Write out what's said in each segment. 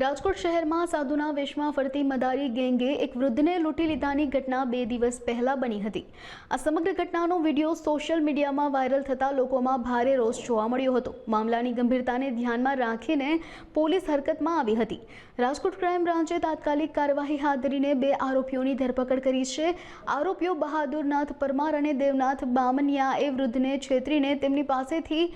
રાજકોટ શહેરમાં સાધુના વેશમાં ફરતી મદારી ગેંગે એક વૃદ્ધને લૂંટી લીધાની ઘટના બે દિવસ પહેલા બની હતી. આ સમગ્ર ઘટનાનો વીડિયો સોશિયલ મીડિયામાં વાયરલ થતાં લોકોમાં ભારે રોષ જોવા મળ્યો હતો. મામલાની ગંભીરતાને ધ્યાનમાં રાખીને પોલીસ હરકતમાં આવી હતી. રાજકોટ ક્રાઇમ બ્રાન્ચે તાત્કાલિક કાર્યવાહી હાથ ધરીને બે આરોપીઓની ધરપકડ કરી છે. આરોપીઓ બહાદુરનાથ પરમાર અને દેવનાથ બામનિયાએ વૃદ્ધને છેતરીને તેમની પાસેથી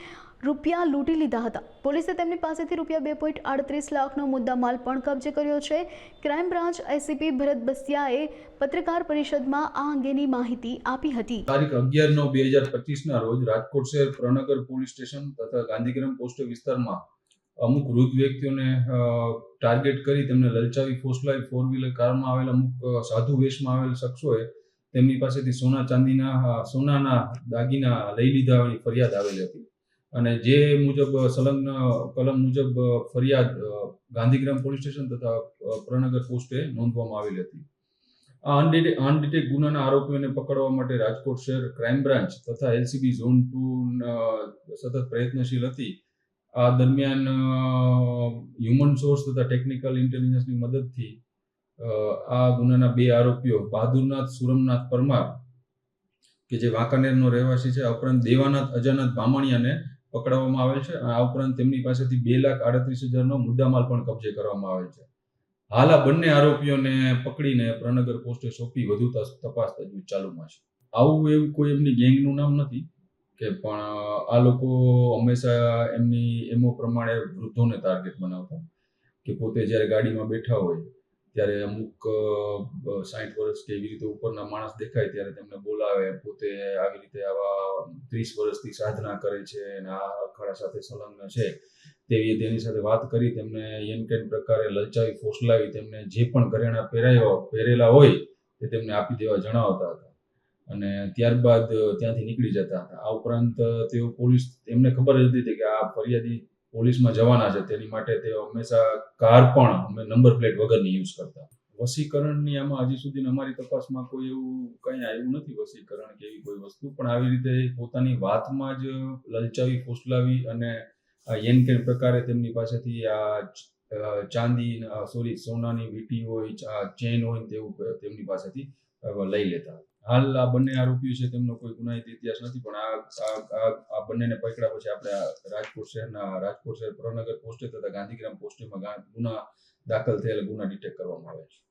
રૂપિયા લૂંટી લીધા હતા. પોલીસે તેમની પાસેથી રૂપિયા બે પોઈન્ટ આડત્રીસ લાખનો મુદ્દામાલ પણ કબજે કર્યો છે. ક્રાઇમ બ્રાન્ચ એસીપી ભરત બસિયાએ પત્રકાર પરિષદમાં આ અંગેની માહિતી આપી હતી. તારીખ અગિયાર નવ બે હજાર પચીસના રોજ રાજકોટ શહેર પ્રનગર પોલીસ સ્ટેશન તથા ગાંધીગ્રામ પોસ્ટ વિસ્તારમાં અમુક વૃદ્ધ વ્યક્તિઓને ટાર્ગેટ કરી તેમને લલચાવી ફોસલાવી ફોર વ્હીલર કારમાં આવેલ અમુક સાધુ વેશમાં આવેલ શખ્સોએ તેમની પાસેથી સોના ચાંદીના સોનાના દાગીના લઈ લીધા ફરિયાદ આવેલી હતી. અને જે મુજબ સંલગ્ન કલમ મુજબ ફરિયાદ ગાંધીગ્રામ પોલીસ સ્ટેશન તથા પ્રનગર પોસ્ટે નોંધવામાં આવેલી હતી. આ અનડિટે અનડિટેક ગુનાના આરોપીઓને પકડવા માટે રાજકોટ શહેર ક્રાઇમ બ્રાન્ચ તથા એલસીબી ઝોન ટુ સતત પ્રયત્નશીલ હતી. આ દરમિયાન હ્યુમન સોર્સ તથા ટેકનિકલ ઇન્ટેલિજન્સની મદદથી આ ગુનાના બે આરોપીઓ બહાદુરનાથ સુરમનાથ પરમાર, કે જે વાંકાનેરનો રહેવાસી છે ઉપરાંત દેવાનાથ અજાનાથ બામણિયાને પકડવામાં આવેલ છે. આ ઉપરાંત તેમની પાસેથી બે લાખ આડત્રીસ હજારનો મુદ્દામાલ પણ કબજે કરવામાં આવેલ છે. હાલ આ બંને આરોપીઓને પકડીને પ્રનગર પોસ્ટે સોંપી વધુ તપાસ તજવીજ ચાલુમાં છે. આવું એવું કોઈ એમની ગેંગનું નામ નથી કે પણ આ લોકો હંમેશા એમની એમો પ્રમાણે વૃદ્ધોને ટાર્ગેટ બનાવતા કે પોતે જ્યારે ગાડીમાં બેઠા હોય ત્યારે અમુક સાઠ વર્ષ કે એવી રીતે ઉપરના માણસ દેખાય ત્યારે તેમને બોલાવે, પોતે આવી રીતે આવા ત્રીસ વર્ષથી સાધના કરે છે અને આ અખાડા સાથે સંલગ્ન છે. તેવી, તેની સાથે વાત કરી, તેમને એન કેન પ્રકારે લલચાવી, ફોસલાવી, તેમને જે પણ ઘરેણા પહેરાયો, પહેરેલા હોય, તે તેમને આપી દેવા જણાવતા હતા. અને ત્યારબાદ ત્યાંથી નીકળી જતા હતા. આ ઉપરાંત તેઓ પોલીસ એમને ખબર જ હતી કે આ ફરિયાદી પોલીસમાં જવાના છે. તેની માટે તે હંમેશા કાર પણ અમે નંબર પ્લેટ વગરની યુઝ કરતા. વસીકરણની આમાં હજી સુધી અમારી તપાસમાં કોઈ એવું કંઈ આવ્યું નથી વસીકરણ કે એવી કોઈ વસ્તુ. પણ આવી રીતે પોતાની વાતમાં જ લલચાવી, ફોસલાવી અને આ એન કેન પ્રકારે તેમની પાસેથી આ ચાંદી સોરી, સોનાની વીંટી હોય ચેન હોય તેવું તેમની પાસેથી લઈ લેતા. હાલ આ બંને આરોપીઓ છે, તેમનો કોઈ ગુનાહિત ઇતિહાસ નથી, પણ આ, આ- બંનેને પકડ્યા પછી આપણે રાજકોટ શહેરના, રાજકોટ શહેર પ્રનગર પોસ્ટે તથા ગાંધીગ્રામ પોસ્ટેમાં ગુના દાખલ થયેલા ગુના ડિટેક્ટ કરવામાં આવે છે.